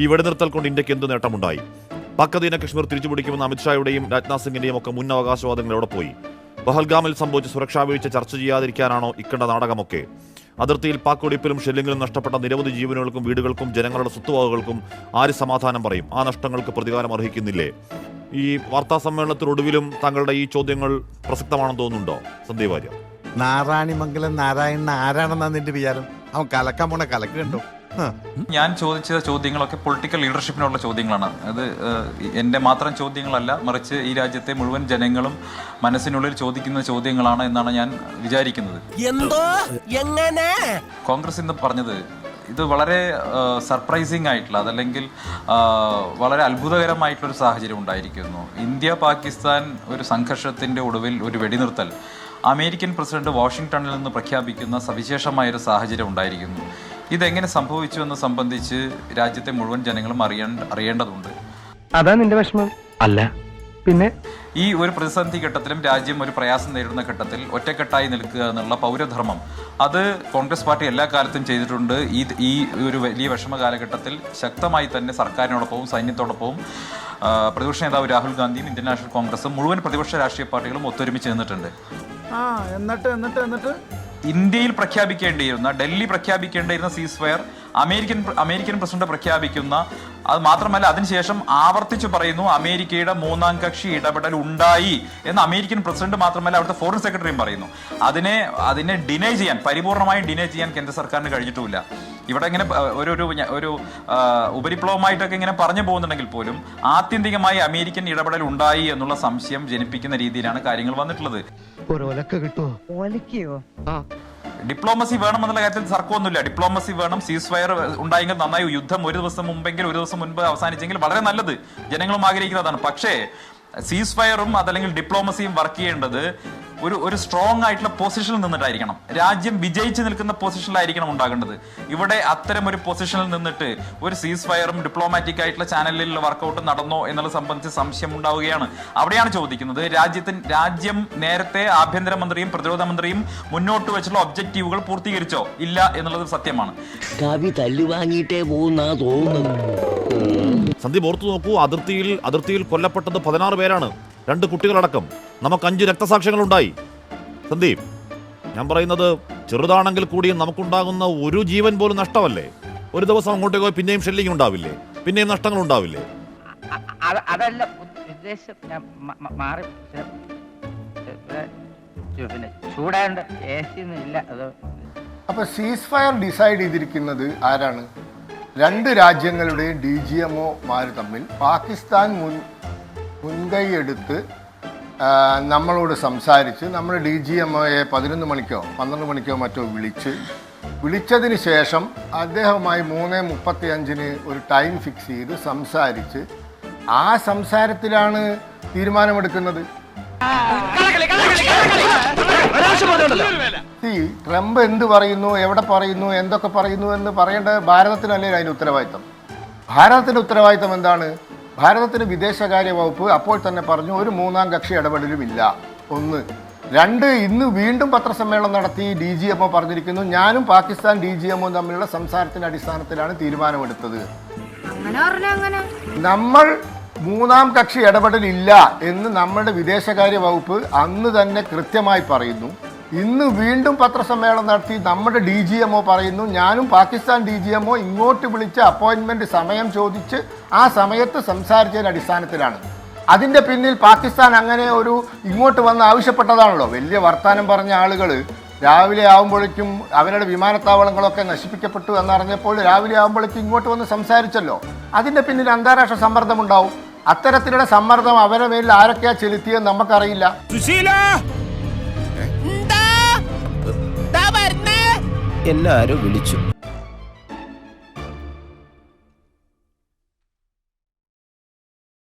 ഈ വെടിനിർത്തൽ കൊണ്ട് ഇന്ത്യയ്ക്ക് എന്ത് നേട്ടമുണ്ടായി? പക്കതീന കശ്മീർ തിരിച്ചുപിടിക്കുമെന്ന അമിത്ഷായുടെയും രാജ്നാഥ് സിംഗിന്റെയും ഒക്കെ മുൻ പോയി? പഹൽഗാമിൽ സംഭവിച്ച സുരക്ഷാ വീഴ്ച ചർച്ച ചെയ്യാതിരിക്കാനാണോ ഇക്കണ്ട നാടകമൊക്കെ? അതിർത്തിയിൽ പാക് ഒടിപ്പിലും ഷെല്ലിങ്ങിലും നഷ്ടപ്പെട്ട നിരവധി ജീവനുകൾക്കും വീടുകൾക്കും ജനങ്ങളുടെ സ്വത്തുവകകൾക്കും ആര് സമാധാനം പറയും? ആ നഷ്ടങ്ങൾക്ക് പ്രതികാരം അർഹിക്കുന്നില്ലേ? ഈ വാർത്താ സമ്മേളനത്തിനൊടുവിലും തങ്ങളുടെ ഈ ചോദ്യങ്ങൾ പ്രസക്തമാണെന്ന് തോന്നുന്നുണ്ടോ? സന്ദീപ് വാര്യ നാരായണിമംഗലം നാരായണൻ ആരാണെന്നാ നിന്റെ വിചാരം? അവൻ കലക്കാൻ പോണ കലക്ക് കണ്ടോ. ഞാൻ ചോദിച്ച ചോദ്യങ്ങളൊക്കെ പൊളിറ്റിക്കൽ ലീഡർഷിപ്പിനുള്ള ചോദ്യങ്ങളാണ്. അത് എന്റെ എന്റെ മാത്രം ചോദ്യങ്ങളല്ല മറിച്ച് ഈ രാജ്യത്തെ മുഴുവൻ ജനങ്ങളും മനസ്സിനുള്ളിൽ ചോദിക്കുന്ന ചോദ്യങ്ങളാണ് എന്നാണ് ഞാൻ വിചാരിക്കുന്നത്. എന്തോ? എങ്ങനെ? കോൺഗ്രസ് ഇന്ന് പറഞ്ഞത് ഇത് വളരെ സർപ്രൈസിങ് ആയിട്ടുള്ള അതല്ലെങ്കിൽ വളരെ അത്ഭുതകരമായിട്ടുള്ള ഒരു സാഹചര്യം ഉണ്ടായിരിക്കുന്നു. ഇന്ത്യ പാകിസ്ഥാൻ ഒരു സംഘർഷത്തിന്റെ ഒടുവിൽ ഒരു വെടിനിർത്തൽ. അമേരിക്കൻ പ്രസിഡന്റ് വാഷിങ്ടണിൽ നിന്ന് പ്രഖ്യാപിക്കുന്ന സവിശേഷമായ ഒരു സാഹചര്യം ഉണ്ടായിരിക്കുന്നു. ഇതെങ്ങനെ സംഭവിച്ചു എന്ന് സംബന്ധിച്ച് രാജ്യത്തെ മുഴുവൻ ജനങ്ങളും അറിയേണ്ട അറിയേണ്ടതുണ്ട്. അതാ നിന്റെ വിഷമം. അല്ല. പിന്നെ? ഈ ഒരു പ്രതിസന്ധി ഘട്ടത്തിലും രാജ്യം ഒരു പ്രയാസം നേരിടുന്ന ഘട്ടത്തിൽ ഒറ്റക്കെട്ടായി നിൽക്കുക എന്നുള്ള പൗരധർമ്മം. അത് കോൺഗ്രസ് പാർട്ടി എല്ലാ കാലത്തും ചെയ്തിട്ടുണ്ട്. ഈ ഈ ഒരു വലിയ വിഷമ കാലഘട്ടത്തിൽ ശക്തമായി തന്നെ സർക്കാരിനോടൊപ്പവും സൈന്യത്തോടൊപ്പവും പ്രതിപക്ഷ നേതാവ് രാഹുൽ ഗാന്ധിയും ഇന്ത്യൻ നാഷണൽ കോൺഗ്രസും മുഴുവൻ പ്രതിപക്ഷ രാഷ്ട്രീയ പാർട്ടികളും ഒത്തൊരുമിച്ച് നിന്നിട്ടുണ്ട്. ആ എന്നിട്ട് എന്നിട്ട് എന്നിട്ട്? ഇന്ത്യയിൽ പ്രഖ്യാപിക്കേണ്ടിയിരുന്ന ഡൽഹി പ്രഖ്യാപിക്കേണ്ടിയിരുന്ന സീസ് ഫയർ അമേരിക്കൻ അമേരിക്കൻ പ്രസിഡന്റ് പ്രഖ്യാപിക്കുന്ന അത് മാത്രമല്ല അതിനുശേഷം ആവർത്തിച്ചു പറയുന്നു അമേരിക്കയുടെ മൂന്നാം കക്ഷി ഇടപെടൽ ഉണ്ടായി എന്ന് അമേരിക്കൻ പ്രസിഡന്റ് മാത്രമല്ല അവിടുത്തെ ഫോറിൻ സെക്രട്ടറിയും പറയുന്നു. അതിനെ അതിനെ ഡിനൈ ചെയ്യാൻ പരിപൂർണമായും ഡിനൈ ചെയ്യാൻ കേന്ദ്ര സർക്കാരിന് കഴിഞ്ഞിട്ടുമില്ല. ഇവിടെ ഇങ്ങനെ ഒരു ഒരു ഒരു ഉപരിപ്ലവമായിട്ടൊക്കെ ഇങ്ങനെ പറഞ്ഞു പോകുന്നുണ്ടെങ്കിൽ പോലും ആത്യന്തികമായി അമേരിക്കൻ ഇടപെടൽ ഉണ്ടായി എന്നുള്ള സംശയം ജനിപ്പിക്കുന്ന രീതിയിലാണ് കാര്യങ്ങൾ വന്നിട്ടുള്ളത്. കിട്ടുമോ ഡിപ്ലോമസി വേണം എന്നുള്ള കാര്യത്തിൽ തർക്കമൊന്നുമില്ല. ഡിപ്ലോമസി വേണം സീസ് ഫയർ ഉണ്ടായെങ്കിൽ നന്നായി. യുദ്ധം ഒരു ദിവസം മുമ്പെങ്കിൽ ഒരു ദിവസം മുൻപ് അവസാനിച്ചെങ്കിൽ വളരെ നല്ലത്. ജനങ്ങളും ആഗ്രഹിക്കുന്നതാണ്. പക്ഷേ സീസ് ഫയറും അതല്ലെങ്കിൽ ഡിപ്ലോമസിയും വർക്ക് ചെയ്യേണ്ടത് ഒരു ഒരു സ്ട്രോങ് ആയിട്ടുള്ള പൊസിഷനിൽ നിന്നിട്ടായിരിക്കണം. രാജ്യം വിജയിച്ച് നിൽക്കുന്ന പൊസിഷനിലായിരിക്കണം ഉണ്ടാകേണ്ടത്. ഇവിടെ അത്തരം ഒരു പൊസിഷനിൽ നിന്നിട്ട് ഒരു സീസ് ഫയറും ഡിപ്ലോമാറ്റിക് ആയിട്ടുള്ള ചാനലിലുള്ള വർക്കൗട്ട് നടന്നോ എന്നുള്ളത് സംബന്ധിച്ച് സംശയം ഉണ്ടാവുകയാണ്. അവിടെയാണ് ചോദിക്കുന്നത് രാജ്യത്തിന് രാജ്യം നേരത്തെ ആഭ്യന്തരമന്ത്രിയും പ്രതിരോധ മന്ത്രിയും മുന്നോട്ട് വെച്ചുള്ള ഒബ്ജക്റ്റീവുകൾ പൂർത്തീകരിച്ചോ? ഇല്ല എന്നുള്ളത് സത്യമാണ്. കവി തല്ലുവാങ്ങിയിട്ടേ പോകുന്നാ തോന്നുന്നത് സന്ദീപ് ഓർത്തു നോക്കൂ അതിർത്തിയിൽ അതിർത്തിയിൽ കൊല്ലപ്പെട്ടത് പതിനാറ് പേരാണ്. രണ്ട് കുട്ടികളടക്കം. നമുക്ക് അഞ്ച് രക്തസാക്ഷികളുണ്ടായി. സന്ദീപ് ഞാൻ പറയുന്നത് ചെറുതാണെങ്കിൽ കൂടിയും നമുക്കുണ്ടാകുന്ന ഒരു ജീവൻ പോലും നഷ്ടമല്ലേ? ഒരു ദിവസം അങ്ങോട്ടേക്ക് പോയി പിന്നെയും ഷെല്ലിംഗ് ഉണ്ടാവില്ലേ? പിന്നെയും നഷ്ടങ്ങൾ ഉണ്ടാവില്ലേ? അതല്ല ഉദ്ദേശം ഞാൻ മാറി. ചെ- ഇവിടെ ചു- പിന്നെ ചൂടാണ്ട് എ സി ഒന്നും ഇല്ല. അത് അപ്പൊ സീസ് ഫയർ ഡിസൈഡ് ചെയ്തിരിക്കുന്നത് ആരാണ്? രണ്ട് രാജ്യങ്ങളുടെയും ഡി ജി എം ഒമാർ തമ്മിൽ പാകിസ്ഥാൻ മുൻ മുൻകൈയെടുത്ത് നമ്മളോട് സംസാരിച്ച് നമ്മൾ ഡി ജി എം ഒയെ പതിനൊന്ന് മണിക്കോ പന്ത്രണ്ട് മണിക്കോ മറ്റോ വിളിച്ച് വിളിച്ചതിന് ശേഷം അദ്ദേഹവുമായി മൂന്ന് മുപ്പത്തി അഞ്ചിന് ഒരു ടൈം ഫിക്സ് ചെയ്ത് സംസാരിച്ച് ആ സംസാരത്തിലാണ് തീരുമാനമെടുക്കുന്നത്. ഈ ട്രംപ് എന്ത് പറയുന്നു എവിടെ പറയുന്നു എന്തൊക്കെ പറയുന്നു എന്ന് പറയേണ്ടത് ഭാരതത്തിനല്ലേ അതിന് ഉത്തരവാദിത്തം? ഭാരതത്തിന്റെ ഉത്തരവാദിത്തം എന്താണ്? ഭാരതത്തിന് വിദേശകാര്യ വകുപ്പ് അപ്പോൾ തന്നെ പറഞ്ഞു ഒരു മൂന്നാം കക്ഷി ഇടപെടലും ഇല്ല ഒന്ന്. രണ്ട് ഇന്ന് വീണ്ടും പത്രസമ്മേളനം നടത്തി ഡി ജി എം ഒ പറഞ്ഞിരിക്കുന്നു. ഞാനും Pakistan D G M O തമ്മിലുള്ള സംസാരത്തിന്റെ അടിസ്ഥാനത്തിലാണ് തീരുമാനമെടുത്തത്. നമ്മൾ മൂന്നാം കക്ഷി ഇടപെടലില്ല എന്ന് നമ്മുടെ വിദേശകാര്യ വകുപ്പ് അന്ന് തന്നെ കൃത്യമായി പറയുന്നു. ഇന്ന് വീണ്ടും പത്രസമ്മേളനം നടത്തി നമ്മുടെ ഡി ജി എം ഒ പറയുന്നു ഞാനും Pakistan D G M O ഇങ്ങോട്ട് വിളിച്ച അപ്പോയിന്റ്മെന്റ് സമയം ചോദിച്ച് ആ സമയത്ത് സംസാരിച്ചതിന്റെ അടിസ്ഥാനത്തിലാണ്. അതിന്റെ പിന്നിൽ പാകിസ്ഥാൻ അങ്ങനെ ഒരു ഇങ്ങോട്ട് വന്ന് ആവശ്യപ്പെട്ടതാണല്ലോ. വലിയ വർത്താനം പറഞ്ഞ ആളുകൾ രാവിലെ ആകുമ്പോഴേക്കും അവരുടെ വിമാനത്താവളങ്ങളൊക്കെ നശിപ്പിക്കപ്പെട്ടു എന്നറിഞ്ഞപ്പോൾ രാവിലെ ആകുമ്പോഴേക്കും ഇങ്ങോട്ട് വന്ന് സംസാരിച്ചല്ലോ. അതിന്റെ പിന്നിൽ അന്താരാഷ്ട്ര സമ്മർദ്ദമുണ്ടാവും. അത്തരത്തിലുള്ള സമ്മർദ്ദം അവരുടെ മേലിൽ ആരൊക്കെയാ ചെലുത്തിയെന്ന് നമുക്കറിയില്ല. എന്നെ ആരോ വിളിച്ചു.